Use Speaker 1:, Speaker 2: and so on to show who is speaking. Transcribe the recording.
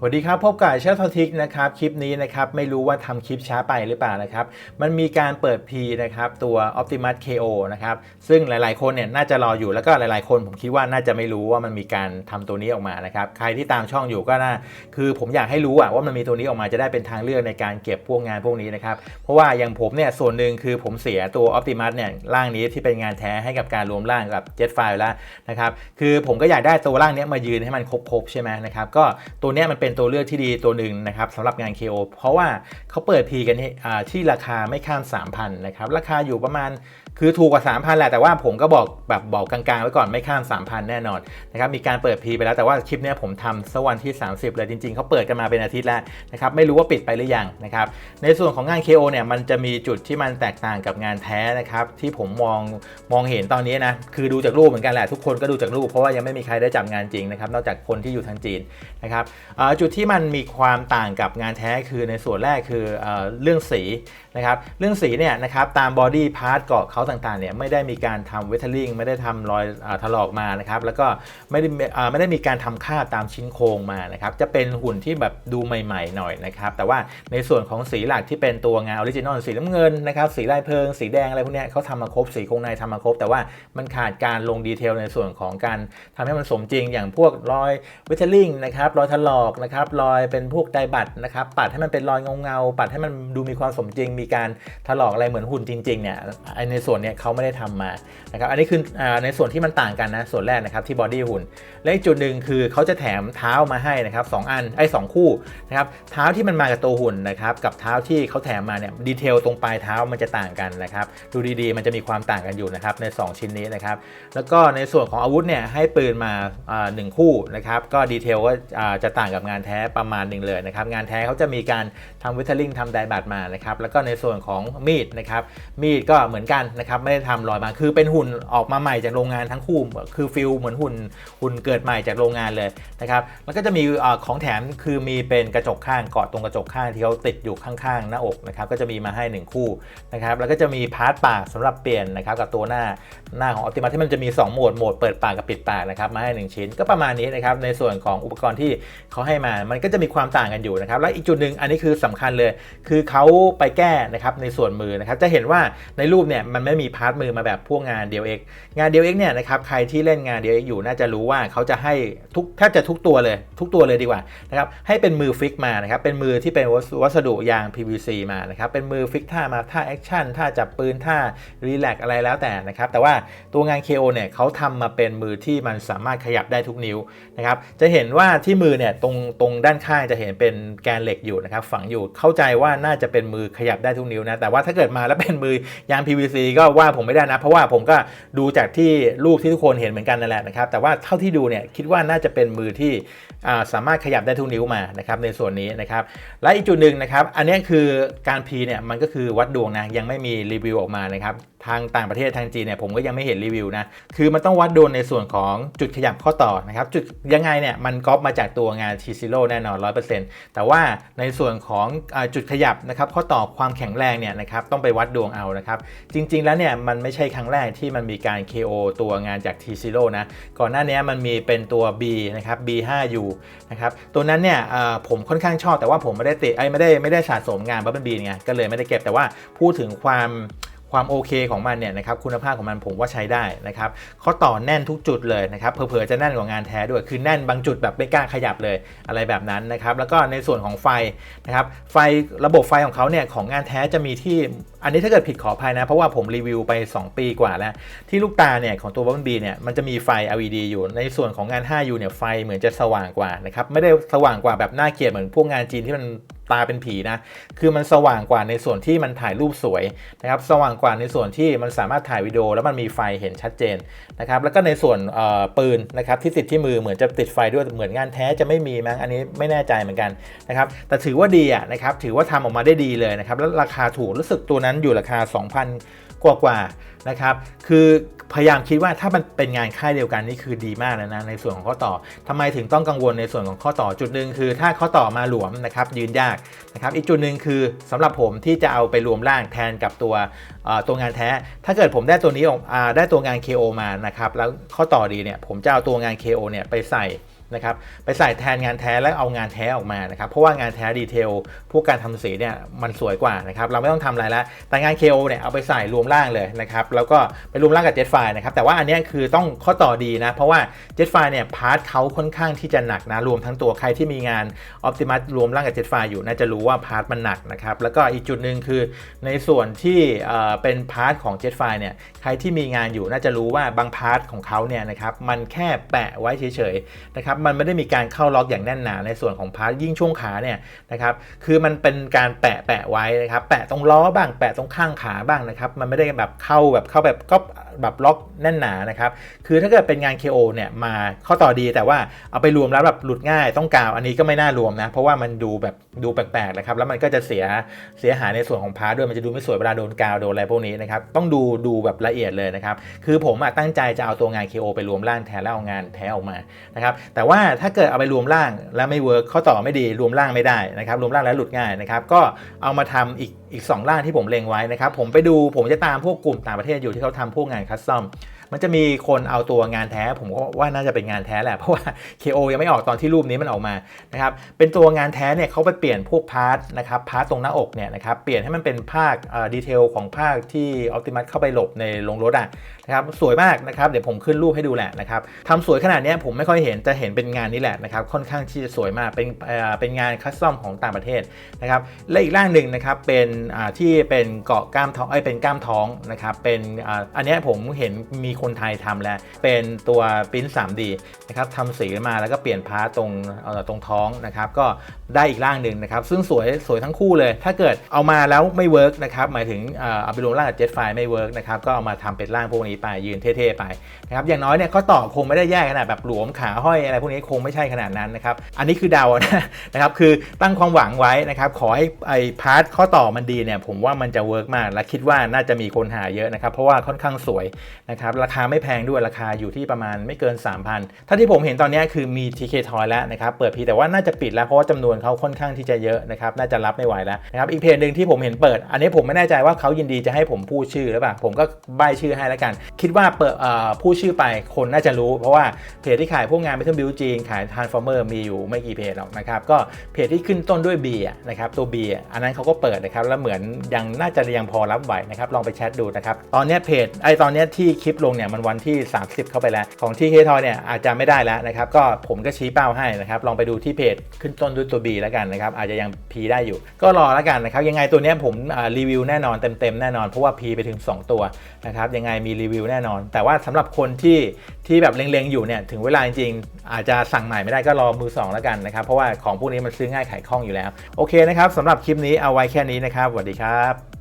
Speaker 1: สวัสดีครับ พบกับเชฟทอทิกนะครับ คลิปนี้นะครับ ไม่รู้ว่าทำคลิปช้าไปหรือเปล่านะครับ มันมีการเปิด P นะครับตัว Optimus KO นะครับ ซึ่งหลายๆ คนเนี่ยน่าจะรออยู่แล้วก็หลายๆ คนผมคิดว่าน่าจะไม่รู้ว่ามันมีการทำตัวนี้ออกมานะครับ ใครที่ตามช่องอยู่ก็น่าคือผมอยากให้รู้อะว่ามันมีตัวนี้ออกมาจะได้เป็นทางเลือกในการเก็บพวกงานพวกนี้นะครับ เพราะว่าอย่างผมเนี่ยส่วนหนึ่งคือผมเสียตัว Optimus เนี่ยร่างนี้ที่เป็นงานแท้ให้กับการรวมร่างกับ Jet File แล้วนะครับ คือผมก็อยากได้ตัวร่างนี้มายืนให้มันครบๆใช่ไหมนะครับ ก็ตัวเนี้ยมันเป็น็นตัวเลือกที่ดีตัวหนึ่งนะครับสำหรับงาน KO เพราะว่าเขาเปิด P กันที่อ่าที่ราคาไม่ข้าม 3,000นะครับราคาอยู่ประมาณ คือถูกกว่า 3,000 แหละ แต่ว่าผมก็บอกแบบบอกกลางๆ ไว้ก่อนไม่ข้าม 3,000 แน่นอนนะครับมีการเปิด P ไปแล้วแต่ว่าคลิปนี้ผมทำสวันที่ 30 เลยจริงๆ เขาเปิดกันมาเป็นอาทิตย์แล้วนะครับไม่รู้ว่าปิดไปหรือยังนะครับในส่วนของงาน KO เนี่ยมันจะมีจุดที่มันแตกต่างกับงานแท้นะครับที่ผมมองมองเห็นตอนนี้นะคือดูจากรูปเหมือนกันแหละทุกคนก็ดูจากรูปเพราะว่ายังไม่มีใครได้จับงานจริงนะครับนอกจากคนที่อยู่ทางจีนนะครับจุดที่มันมีความต่างกับงานแท้คือในส่วนแรกคือเอ่อเรื่องสีนะครับเรื่องสีเนี่ยนะครับตามบอดี้พาร์ทเกาะเขาต่างๆเนี่ยไม่ได้มีการทำเวทเทอริงไม่ได้ทำรอยอถลอกมานะครับแล้วก็ไม่ได้ไม่ได้มีการทำค่าตามชิ้นโครงมานะครับจะเป็นหุ่นที่แบบดูใหม่ๆหน่อยนะครับแต่ว่าในส่วนของสีหลักที่เป็นตัวงานออริจินอลสีน้ำเงินนะครับสีลายเพลิง สีแดงอะไรพวกนี้เขาทำมาครบสีโครงในทำมาครบ แต่ว่ามันขาดการลงดีเทลในส่วนของการทำให้มันสมจริง อย่างพวกรอยเวทเทอริงนะครับรอยถลอกนะครับรอยเป็นพวกไดบัตนะครับปัดให้มันเป็นรอยเงาๆปัดให้มันดูมีความสมจริง มีการถลอกอะไรเหมือนหุ่นจริงๆเนี่ยในส่วนเนี้ยเขาไม่ได้ทำมานะครับอันนี้คือในส่วนที่มันต่างกันนะส่วนแรกนะครับที่บอดี้หุ่นและอีกจุดหนึ่งคือเขาจะแถมเท้ามาให้นะครับสองอันไอ้สองคู่นะครับเท้าที่มันมากับตัวหุ่นนะครับกับเท้าที่เขาแถมมาเนี่ยดีเทลตรงปลายเท้ามันจะต่างกันนะครับดูดีๆ มันจะมีความต่างกันอยู่นะครับใน 2 ชิ้นนี้นะครับแล้วก็ในส่วนของอาวุธเนี่ยให้ปืนมาหนึ่งคู่นะครับก็ดีเทลก็จะต่างกับงานแท้ประมาณหนึ่งเลยนะครับงานแท้เขาจะมีการทำวิทเทอริงทำไดบัตมานะครับแล้วก็ในส่วนของมีดนะครับมีดก็เหมือนกันนะครับไม่ได้ทำรอยมาคือเป็นหุ่นออกมาใหม่จากโรงงานทั้งคู่คือฟิลเหมือนหุ่นหุ่นเกิดใหม่จากโรงงานเลยนะครับแล้วก็จะมีของแถมคือมีเป็นกระจกข้างเกาะตรงกระจกข้างที่เขาติดอยู่ข้างๆ หน้าอกนะครับก็จะมีมาให้ 1 คู่นะครับแล้วก็จะมีพาร์ทปากสำหรับเปลี่ยนนะครับกับตัวหน้าหน้าของ Optimus ที่มันจะมี 2 โหมดโหมดเปิดปากกับปิดปากนะครับมาให้ 1 ชิ้นก็ประมาณนี้นะครับในส่วนของอุปกรณ์ที่เขาให้มามันก็จะมีความต่างกันอยู่นะครับและอีกจุดหนึ่งอันนี้คือสำคัญเลย คือเขาไปแก้นะครับในส่วนมือนะครับจะเห็นว่าในรูปเนี่ยมันไม่มีพาร์ทมือมาแบบพวกงานเดียวเอกงานเดียวเอกเนี่ยนะครับใครที่เล่นงานเดียวเอกอยู่น่าจะรู้ว่าเขาจะให้ทุกแทบจะทุกตัวเลย ทุกตัวเลยดีกว่านะครับให้เป็นมือฟิกมานะครับเป็นมือที่เป็นวัสดุยาง PVC มานะครับเป็นมือฟิกท่ามาท่าแอคชั่นท่าจับปืนท่ารีแลกอะไรแล้วแต่นะครับแต่ว่าตัวงาน KO เนี่ยเขาทำมาเป็นมือที่มันสามารถขยับได้ทุกนิ้วนะครับจะเห็นว่าที่มือเนี่ยตรงตรงด้านข้างจะเห็นเป็นแกนเหล็กอยู่นะครับฝังอยู่เข้าใจว่าน่าจะเป็นมือขยับได้ทุกนิ้วนะแต่ว่าถ้าเกิดมาแล้วเป็นมือยาง PVC กก็ว่าผมไม่ได้นะ เพราะว่าผมก็ดูจากที่รูปที่ทุกคนเห็นเหมือนกันนั่นแหละนะครับ แต่ว่าเท่าที่ดูเนี่ยคิดว่าน่าจะเป็นมือที่สามารถขยับได้ทุกนิ้วมานะครับในส่วนนี้นะครับ และอีกจุดหนึ่งนะครับ อันนี้คือการ P เนี่ยมันก็คือวัดดวงนะยังไม่มีรีวิวออกมานะครับทางต่างประเทศทางจีนเนี่ยผมก็ยังไม่เห็นรีวิวนะ คือมันต้องวัดดวงในส่วนของจุดขยับข้อต่อนะครับ จุดยังไงเนี่ยมันก๊อปมาจากตัวงาน t ีซิโแน่นอน 100%แต่ว่าในส่วนของอจุดขยับนะครับข้อต่อความแข็งแรงเนี่ยนะครับต้องไปวัดดวงเอานะครับ จริง ๆแล้วเนี่ยมันไม่ใช่ครั้งแรกที่มันมีการ KO ตัวงานจาก t ีซิโนะ ก่อนหน้านี้มันมีเป็นตัว B นะครับ B5U นะครับ ตัวนั้นเนี่ยผมค่อนข้างชอบแต่ว่าผมไม่ได้ติไอ้ไม่ได้ไม่ได้สะสมงานบับเฟนบีไงก็เลยไม่ได้เก็บแต่ว่าพูดถึงความ ความโอเคของมันเนี่ยนะครับคุณภาพของมันผมว่าใช้ได้นะครับเขาต่อแน่นทุกจุดเลยนะครับเผลอๆจะแน่นกว่างานแท้ด้วย คือแน่นบางจุดแบบไม่กล้าขยับเลยอะไรแบบนั้นนะครับแล้วก็ในส่วนของไฟนะครับไฟระบบไฟของเขาเนี่ยของงานแท้จะมีที่อันนี้ถ้าเกิดผิดขออภัยนะ เพราะว่าผมรีวิวไป 2 ปีกว่าแล้ว ที่ลูกตาเนี่ยของตัวบัฟบีเนี่ยมันจะมีไฟ LED อยู่ในส่วนของงาน 5U เนี่ยไฟเหมือนจะสว่างกว่านะครับไม่ได้สว่างกว่าแบบน่าเกลียดเหมือนพวกงานจีนที่มัน ตาเป็นผีนะ คือมันสว่างกว่าในส่วนที่มันถ่ายรูปสวยนะครับ สว่างกว่าในส่วนที่มันสามารถถ่ายวิดีโอแล้วมันมีไฟเห็นชัดเจนนะครับ แล้วก็ในส่วนปืนนะครับที่ติดที่มือเหมือนจะติดไฟด้วยเหมือนงานแท้จะไม่มีมั้งอันนี้ไม่แน่ใจเหมือนกันนะครับ แต่ถือว่าดีอะนะครับ ถือว่าทำออกมาได้ดีเลยนะครับ แล้วราคาถูกรู้สึกตัวนั้นอยู่ราคา 2,000 กว่ากว่านะครับ คือพยายามคิดว่าถ้ามันเป็นงานค่ายเดียวกันนี่คือดีมากแล้วนะในส่วนของข้อต่อทำไมถึงต้องกังวลในส่วนของข้อต่อจุดหนึ่งคือ ถ้าข้อต่อมาหลวมนะครับยืนยากนะครับอีกจุดหนึ่งคือสำหรับผมที่จะเอาไปรวมร่างแทนกับตัวตัวงานแท้ ถ้าเกิดผมได้ตัวนี้ออกได้ตัวงาน KO มานะครับแล้วข้อต่อดีเนี่ยผมจะเอาตัวงาน KO เนี่ยไปใส่ นะครับไปใส่แทนงานแท้แล้วเอางานแท้ออกมานะครับเพราะว่างานแท้ดีเทลพวกการทำสีเนี่ยมันสวยกว่านะครับเราไม่ต้องทำอะไรแล้วแต่งาน KO เนี่ยเอาไปใส่รวมร่างเลยนะครับแล้วก็ไปรวมร่างกับ Jetfire นะครับแต่ว่าอันนี้คือต้องข้อต่อดีนะเพราะว่า Jetfire เนี่ยพาร์ทเขาค่อนข้างที่จะหนักนะรวมทั้งตัวใครที่มีงาน Optimus รวมร่างกับ Jetfire อยู่น่าจะรู้ว่าพาร์ทมันหนักนะครับแล้วก็อีกจุดหนึ่งคือในส่วนที่เอ่อเป็นพาร์ทของ Jetfire เนี่ยใครที่มีงานอยู่น่าจะรู้ว่าบางพาร์ทของเขาเนี่ยนะครับมันแค่แปะไว้เฉยๆนะครับมันไม่ได้มีการเข้าล็อกอย่างแน่นหนาในส่วนของพาร์ทยิ่งช่วงขาเนี่ยนะครับคือมันเป็นการแปะแปะไว้นะครับแปะตรงล้อบ้างแปะตรงข้างขาบ้างนะครับมันไม่ได้แบบเข้าแบบเข้าแบบก็ แบบล็อกแน่นหนานะครับคือถ้าเกิดเป็นงาน KO เนี่ยมาข้อต่อดีแต่ว่าเอาไปรวมแล้วแบบหลุดง่ายต้องกาวอันนี้ก็ไม่น่ารวมนะ เพราะว่ามันดูแบบดูแปลกๆนะครับแล้วมันก็จะเสียเสียหายในส่วนของพาร์ทด้วยมันจะดูไม่สวยเวลาโดนกาวโดนอะไรพวกนี้นะครับต้องดูดูแบบละเอียดเลยนะครับคือผมอะตั้งใจจะเอาตัวงาน KO ไปรวมร่างแทนแล้วเอางานแท้ออกมานะครับแต่ว่าถ้าเกิดเอาไปรวมร่างแล้วไม่เวิร์กข้อต่อไม่ดีรวมร่างไม่ได้นะครับรวมร่างแล้วหลุดง่ายนะครับก็เอามาทำอีกอีกสองร่างที่ผมเล็งไว้นะครับผมไปดูผมจะตามพวกกลุ่มต่างประเทศอยู่ที่เขาทำพวกงานคัสตอม มันจะมีคนเอาตัวงานแท้ ผมก็ว่าน่าจะเป็นงานแท้แหละเพราะว่า KO ยังไม่ออกตอนที่รูปนี้มันออกมานะครับเป็นตัวงานแท้เนี่ยเขาไปเปลี่ยนพวกพาร์ทนะครับพาร์ทตรงหน้าอกเนี่ยนะครับเปลี่ยนให้มันเป็นภาคดีเทลของภาคที่ Optimus เข้าไปหลบในโรงรถอะนะครับสวยมากนะครับเดี๋ยวผมขึ้นรูปให้ดูแหละนะครับทำสวยขนาดนี้ผมไม่ค่อยเห็นจะเห็นเป็นงานนี้แหละนะครับค่อนข้างที่จะสวยมากเป็นเป็นงานคัสตอมของต่างประเทศนะครับและอีกร่างหนึ่งนะครับเป็นที่เป็นเกาะกล้ามท้องเอ้ยเป็นกล้ามท้องนะครับเป็นอันนี้ผมเห็นมีคนไทยทำแล้ว เป็นตัวปริ้น 3D นะครับทำสีมาแล้วก็เปลี่ยนพาร์ตตรงตรงท้องนะครับก็ได้อีกร่างหนึ่งนะครับซึ่งสวยสวยทั้งคู่เลย ถ้าเกิดเอามาแล้วไม่เวิร์กนะครับหมายถึงเอาไปรวมร่างกับเจ็ตไฟไม่เวิร์กนะครับก็เอามาทำเป็นร่างพวกนี้ไปยืนเท่ๆไปนะครับอย่างน้อยเนี่ยข้อต่อคงไม่ได้แย่ขนาดแบบหลวมขาห้อยอะไรพวกนี้คงไม่ใช่ขนาดนั้นนะครับอันนี้คือเดานะนะครับคือตั้งความหวังไว้นะครับขอให้ไอ้พาร์ทข้อต่อมันดีเนี่ยผมว่ามันจะเวิร์กมาก และคิดว่าน่าจะมีคนหาเยอะนะครับเพราะว่าค่อนข้างสวยนะครับราราคาไม่แพงด้วยราคาอยู่ที่ประมาณไม่เกิน 3,000 ถ้าที่ผมเห็นตอนนี้คือมี TK Toy แล้วนะครับ เปิดพีแต่ว่าน่าจะปิดแล้วเพราะว่าจำนวนเขาค่อนข้างที่จะเยอะนะครับ น่าจะรับไม่ไหวแล้วนะครับอีกเพจหนึ่งที่ผมเห็นเปิด อันนี้ผมไม่แน่ใจว่าเขายินดีจะให้ผมพูดชื่อหรือเปล่าผมก็ใบชื่อให้แล้วกัน คิดว่าเปิดเอ่อพูดชื่อไปคนน่าจะรู้ เพราะว่าเพจที่ขายพวกงาน Metal Build จีนขาย Transformer มีอยู่ไม่กี่เพจหรอกนะครับก็เพจที่ขึ้นต้นด้วย B อะนะครับตัว B อะอันนั้นเขาก็เปิดนะครับแล้วเหมือนยังน่าจะยังพอรับไหวนะครับลองไปแชทดูนะครับตอนนี้เพจไอตอนนี้ที่คลิปลงเนี่ยมันวันที่ 30 เข้าไปแล้ว ของที่เคทอยเนี่ยอาจจะไม่ได้แล้วนะครับก็ผมก็ชี้เป้าให้นะครับลองไปดูที่เพจขึ้นต้นด้วยตัว B แล้วกันนะครับอาจจะยัง P ได้อยู่ ก็รอแล้วกันนะครับยังไงตัวเนี้ยผมรีวิวแน่นอนเต็มๆแน่นอนเพราะว่า P ไปถึง 2 ตัวนะครับยังไงมีรีวิวแน่นอน แต่ว่าสำหรับคนที่ที่แบบเล็งๆอยู่เนี่ยถึงเวลาจริงๆอาจจะสั่งใหม่ไม่ได้ก็รอมือสองแล้วกันนะครับเพราะว่าของพวกนี้มันซื้อง่ายขายคล่องอยู่แล้ว โอเคนะครับสำหรับคลิปนี้เอาไว้แค่นี้นะครับสวัสดีครับ